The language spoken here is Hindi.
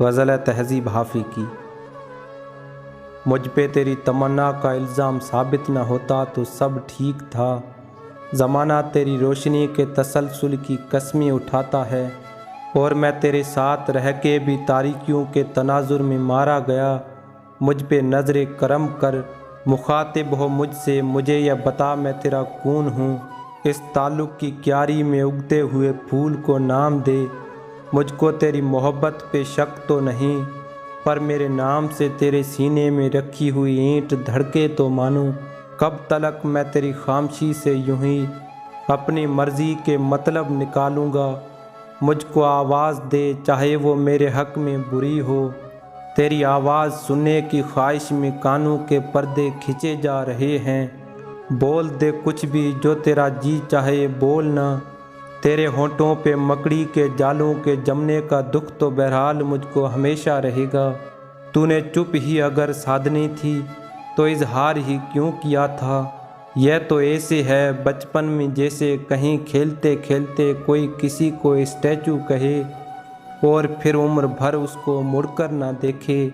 गज़ल तहजीब हाफी की। मुझ पे तेरी तमन्ना का इल्ज़ाम साबित न होता तो सब ठीक था। ज़माना तेरी रोशनी के तसलसल की कसमें उठाता है और मैं तेरे साथ रह के भी तारीकियों के तनाजुर में मारा गया। मुझ पे नज़र करम कर, मुखातिब हो मुझसे, मुझे यह बता मैं तेरा कौन हूँ। इस ताल्लुक़ की क्यारी में उगते हुए फूल को नाम दे मुझको तेरी मोहब्बत पे शक तो नहीं, पर मेरे नाम से तेरे सीने में रखी हुई ईंट धड़के तो मानो। कब तलक मैं तेरी खामशी से यूँ ही अपनी मर्ज़ी के मतलब निकालूँगा। मुझको आवाज़ दे, चाहे वो मेरे हक में बुरी हो। तेरी आवाज़ सुनने की ख्वाहिश में कानों के पर्दे खिंचे जा रहे हैं। बोल दे कुछ भी, जो तेरा जी चाहे बोलना तेरे होठों पे मकड़ी के जालों के जमने का दुख तो बहरहाल मुझको हमेशा रहेगा। तूने चुप ही अगर साधनी थी तो इजहार ही क्यों किया था? यह तो ऐसे है, बचपन में जैसे कहीं खेलते खेलते कोई किसी को स्टैचू कहे, और फिर उम्र भर उसको मुड़कर ना देखे।